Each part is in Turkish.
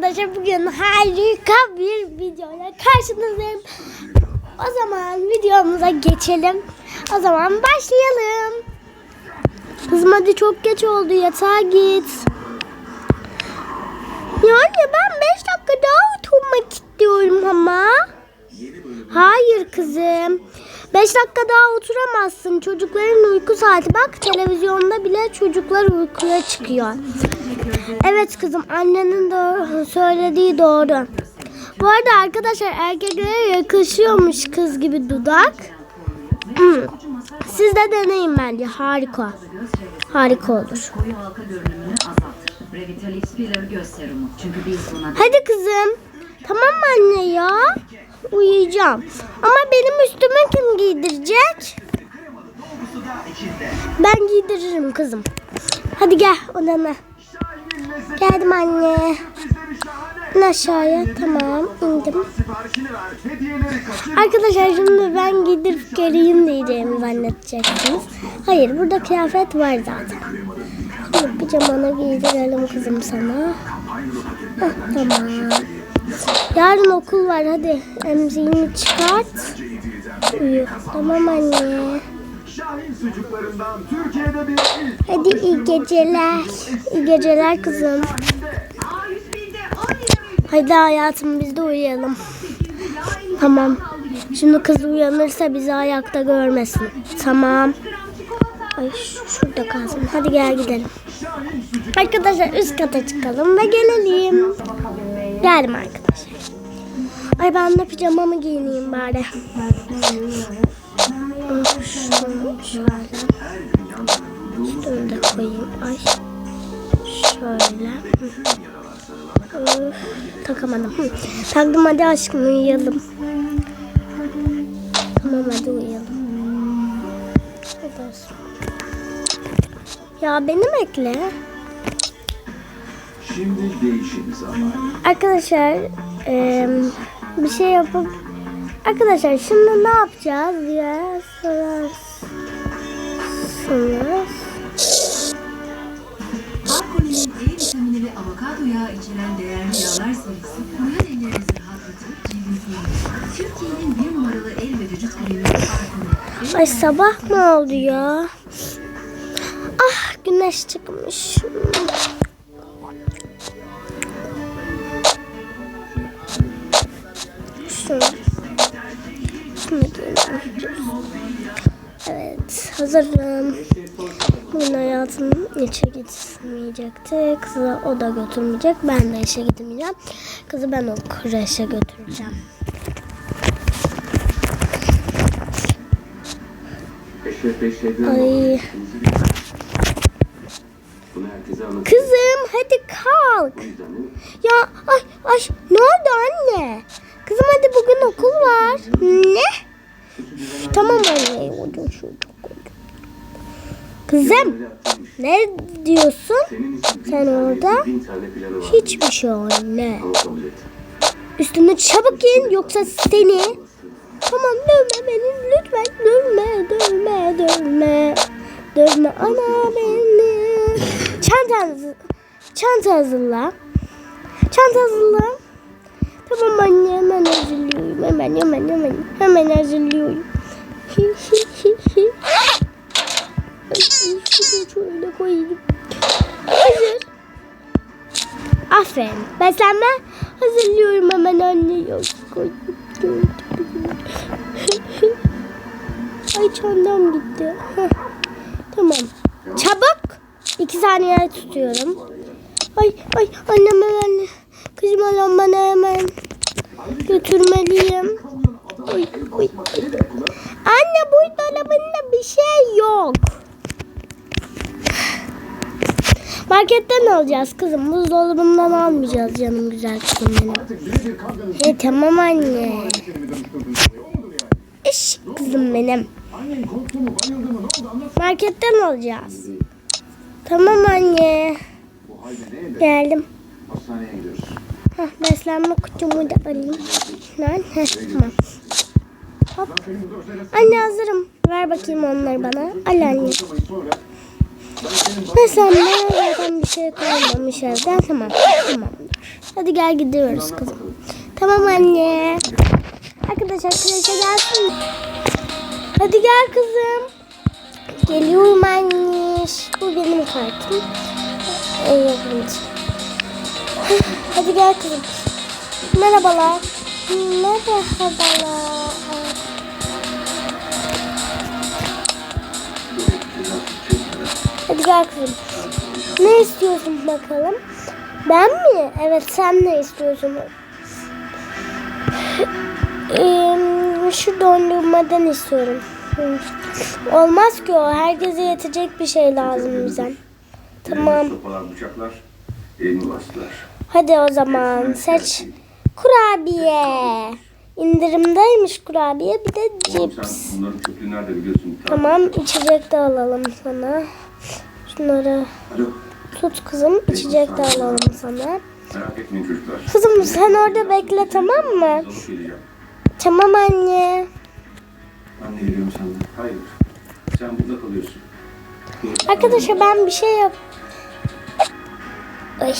arkadaşlar bugün harika bir videoyla karşınızdayım. O zaman videomuza geçelim. O zaman başlayalım. Kızım hadi çok geç oldu yatağa git. Yani ben 5 dakika daha oturmak istiyorum ama. Hayır kızım. 5 dakika daha oturamazsın. Çocukların uyku saati. Bak televizyonda bile çocuklar uykuya çıkıyor. Evet kızım annenin doğru, söylediği doğru. Bu arada arkadaşlar erkeklere yakışıyormuş kız gibi dudak. Siz de deneyin bence harika. Harika olur. Hadi kızım. Tamam mı anne ya? Uyuyacağım. Ama benim üstüme kim giydirecek? Ben giydiririm kızım. Hadi gel odana. Geldim anne. İn aşağıya. Tamam indim. Arkadaşlar şimdi ben giydirip geleyim diyeceğimi zannedeceksiniz. Hayır burada kıyafet var zaten. Şimdi pijamanı giydirelim kızım sana. Heh, tamam. Yarın okul var hadi emziğini çıkart. Uyu. Tamam anne. Hadi iyi geceler. İyi geceler kızım. Hadi hayatım biz de uyuyalım. Tamam. Şimdi kız uyanırsa bizi ayakta görmesin. Tamam. Ay şurada kalsın. Hadi gel gidelim. Arkadaşlar üst kata çıkalım ve gelelim. Geldim arkadaşlar. Ay ben de pijamamı giyineyim bari. Şunu şöyle. Koyayım. Ay. Şöyle. Takamadım. Hı. Hadi aşkım uyuyalım. Tamam hadi uyuyalım. Ya beni bekle. Şimdi değişim zamanı. Arkadaşlar eee, bir şey yapıp Arkadaşlar şimdi ne yapacağız diye sorarsınız. E vitamini ve avokado yağı içeren değerli yağlar serisi kuruyan ellerinizi rahatlatır, cildinizi yenilir. Türkiye'nin bir numaralı el ve vücut kremi Alkolin. Ay sabah mı oldu ya? Ah güneş çıkmış. Şunu. Şunu. Evet hazırım. Bugün hayatım işe gitmeyecekti. Kızı o da götürmeyecek. Ben de işe gitmeyeceğim. Kızı ben o kreşe götüreceğim. Ay. Kızım hadi kalk. Ya ay ay ne oldu anne? Kızım hadi bugün okul var. Ne? Tamam anne. Otur şurada. Kızım ne diyorsun? Sen orada. Hiçbir şey anne. Üstüne çabuk in yoksa seni. Tamam dövme beni lütfen dövme dövme dövme. Dövme ana beni. Çanta. Çanta hazırla. Çanta hazırla. Tamam anne hemen hazırlıyorum. Hemen hemen hemen. Hemen hazırlıyorum. Şöyle koyayım. Hazır. Aferin. Beslenme hazırlıyorum hemen anne. Yok, koy. Ay çantam gitti. Tamam. Çabuk. İki saniye tutuyorum. Ay ay annem hemen kızım alan hemen götürmeliyim. Ay, ay. Anne bu dolabında bir şey yok. Marketten alacağız kızım. Buzdolabından almayacağız canım güzel kızım benim. E tamam anne. İş kızım benim. Marketten alacağız. Tamam anne. Geldim. Hastaneye gidiyoruz. Hah, beslenme kutumu da alayım. Lan, heh, tamam. Hop. Anne hazırım. Ver bakayım onları bana. Al anne. Beslenme zaten bir şey kalmamış evde. Tamam. Tamamdır. Hadi gel gidiyoruz kızım. Tamam anne. Arkadaşlar kreşe gelsin. Hadi gel kızım. Geliyorum anne. Bu benim kartım. Evet. Hadi gel kızım. Merhabalar. Merhabalar. Hadi gel kızım. Ne istiyorsun bakalım? Ben mi? Evet sen ne istiyorsun? Ee, şu dondurmadan istiyorum. Olmaz ki o. Herkese yetecek bir şey lazım bize. Tamam. Sopalar, bıçaklar, elini bastılar. Hadi o zaman seç. Kurabiye. İndirimdeymiş kurabiye. Bir de cips. Tamam içecek de alalım sana. Şunları tut kızım. içecek de alalım sana. Kızım sen orada bekle tamam mı? Tamam anne. Anne geliyorum senden. Hayır. Sen burada kalıyorsun. Arkadaşlar ben bir şey yap. Ay.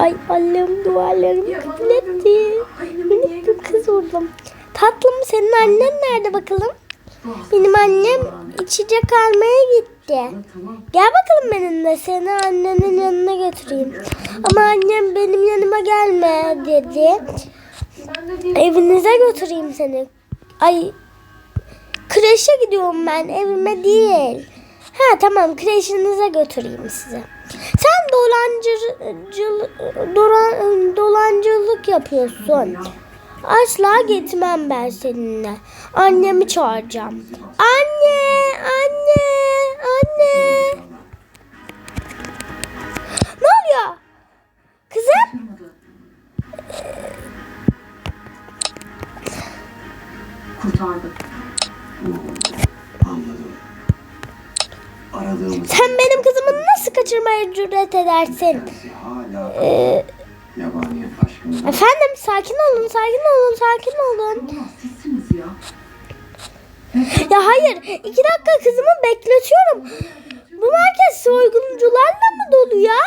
Ay annem duvarlarımı kirletti. Minik bir kız oldum. Tatlım senin annen nerede bakalım? Benim annem içecek almaya gitti. Gel bakalım benimle seni annenin yanına götüreyim. Ama annem benim yanıma gelme dedi. Evinize götüreyim seni. Ay kreşe gidiyorum ben evime değil. Ha tamam kreşinize götüreyim sizi. Sen dolancı, dolan, dolancılık yapıyorsun. Asla gitmem ben seninle. Annemi çağıracağım. Anne, anne, anne. Ne oluyor? Kızım? Kurtardı. Cüret edersin? Ee, efendim sakin olun, sakin olun, sakin olun. Ya. Hayır, iki dakika kızımı bekletiyorum. Bu merkez soyguncularla mı dolu ya?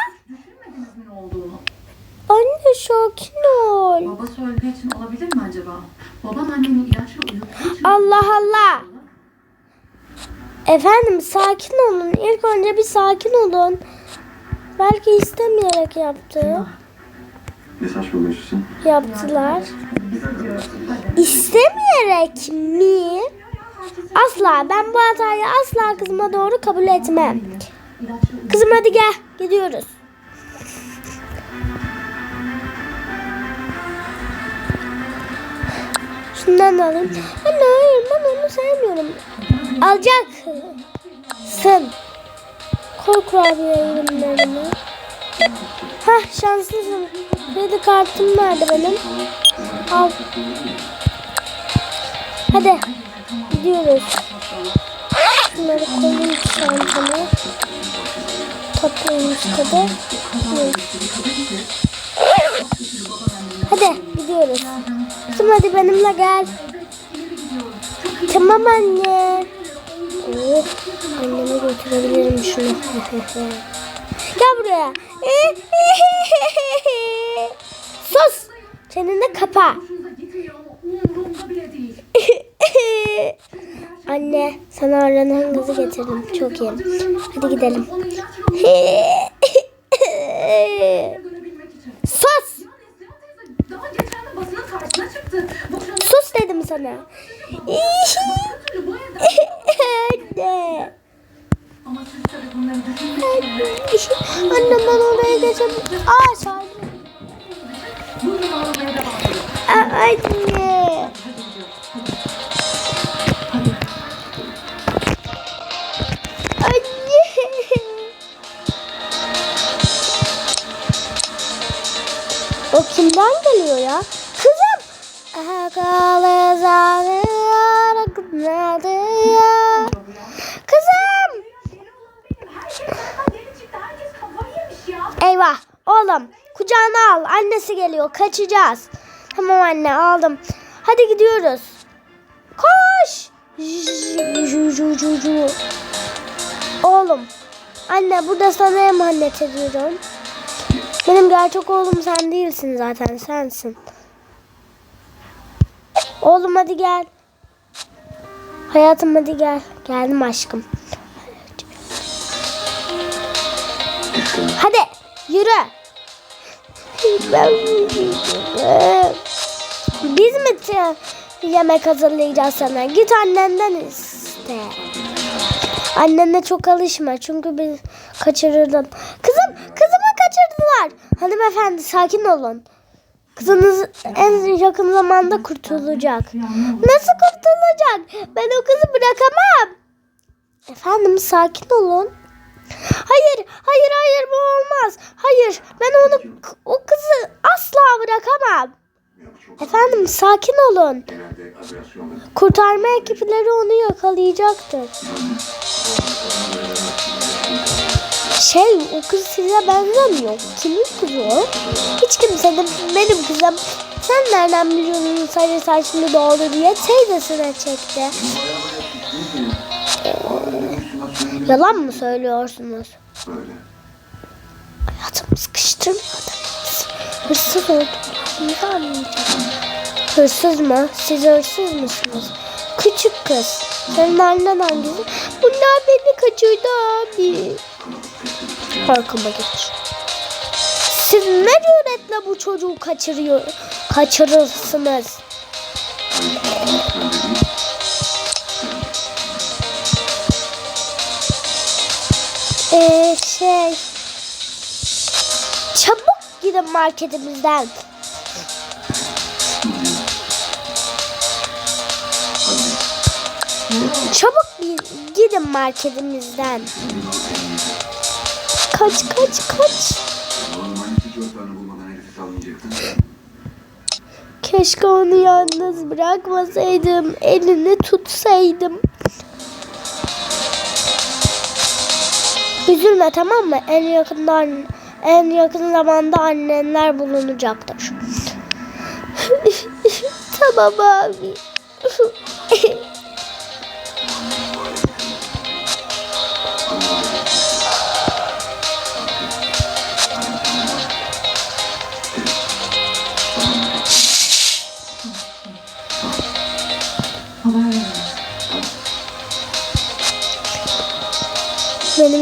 Anne sakin ol. Baba söylediği için olabilir mi acaba? Baban anneni ilaçla uyuttuğu için... Allah Allah. Efendim sakin olun. İlk önce bir sakin olun. Belki istemeyerek yaptı. Ne saçmalıyorsun? Yaptılar. İstemeyerek mi? Asla. Ben bu hatayı asla kızıma doğru kabul etmem. Kızım hadi gel. Gidiyoruz. Şundan da alayım. Anne hayır ben onu sevmiyorum. Alacaksın. Koy kurabiye ürünlerini. Hah şanslısın. Kredi kartım nerede benim? Al. Hadi. Gidiyoruz. Şunları koyayım çantama. Tatlıymış tadı. Hı. Hadi gidiyoruz. Kızım hadi benimle gel. Tamam anne. Oh, anneme götürebilirim şunu. gel buraya. Sus. De kapa. Anne sana aranan kızı getirdim. Çok iyi. Hadi gidelim. Sus. Dedim sana. Anne. Annem ben oraya geçemem. Aa Anne. Anne. Kızım. Eyvah. Oğlum kucağına al. Annesi geliyor. Kaçacağız. Tamam anne aldım. Hadi gidiyoruz. Koş. Oğlum. Anne burada sana emanet ediyorum. Benim gerçek oğlum sen değilsin zaten sensin. Oğlum hadi gel. Hayatım hadi gel. Geldim aşkım. Hadi yürü. Biz mi yemek hazırlayacağız sana? Git annenden iste. Annene çok alışma çünkü biz kaçırırdın. Kızım, kızımı kaçırdılar. Hanımefendi sakin olun. Kızınız en yakın zamanda kurtulacak. Nasıl kurtulacak? Ben o kızı bırakamam. Efendim sakin olun. Hayır, hayır, hayır bu olmaz. Hayır, ben onu o kızı asla bırakamam. Efendim sakin olun. Kurtarma ekipleri onu yakalayacaktır. Şey o kız size benzemiyor. Kimin kızı o? Hiç kimsenin benim kızım. Sen nereden biliyorsun sarı saçlı doğru diye teyzesine çekti. Ee, yalan mı söylüyorsunuz? Böyle. Hayatımı sıkıştırmadınız. Hırsız oldum. Ne anlayacağım? Hırsız mı? Siz hırsız mısınız? Küçük kız. Senin annen hangisi? Bunlar beni kaçırdı abi. Arkama geç. Siz ne cüretle bu çocuğu kaçırıyor, kaçırırsınız? Ee, şey... Çabuk gidin marketimizden. Çabuk gi- gidin marketimizden. Kaç kaç kaç. Keşke onu yalnız bırakmasaydım. Elini tutsaydım. Üzülme tamam mı? En yakından en yakın zamanda annenler bulunacaktır. tamam abi.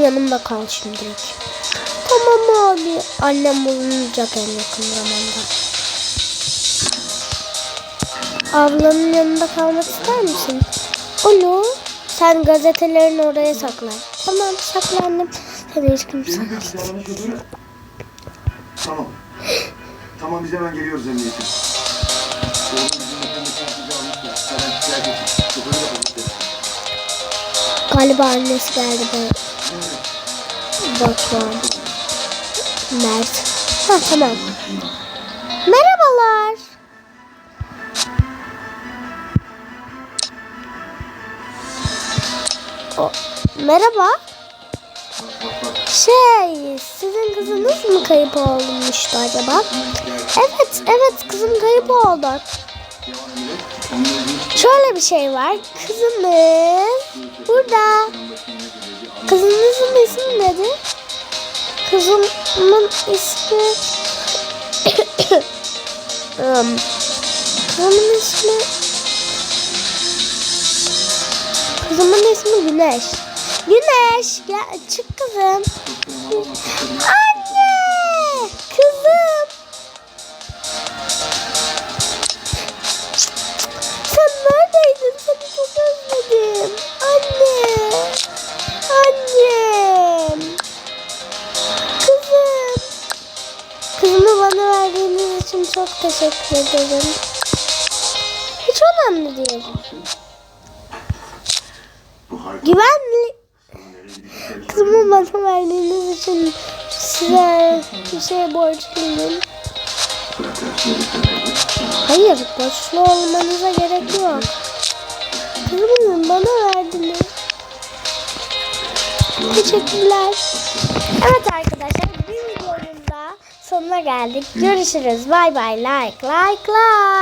yanımda kal şimdilik. Tamam abi. Annem bulunacak en yakın zamanda. Ablanın yanında kalmak ister misin? Olur. Sen gazetelerini oraya sakla. Tamam sakla annem. Seni hiç kimse. Tamam. Tamam biz hemen geliyoruz emniyete. Oğlum bizim vatandaşlar sizi Batuhan. Mert. Ha tamam. Merhabalar. O, merhaba. Şey, sizin kızınız mı kayıp olmuştu acaba? Evet, evet kızım kayıp oldu. Şöyle bir şey var. Kızımız burada. Kızınızın ismi nedir? Kızımın ismi... Im, Kızımın ismi... Kızımın ismi Güneş. Güneş, gel çık kızım. Anne! Çok teşekkür ederim. Hiç önemli değil. Güvenli kızımı bana verdiğiniz için size bir şey borçluyum. Hayır, borçlu olmanıza gerek yok. Kızımı bana verdiniz. Teşekkürler. Evet arkadaşlar sonuna geldik. Görüşürüz. Bay bay. Like, like, like.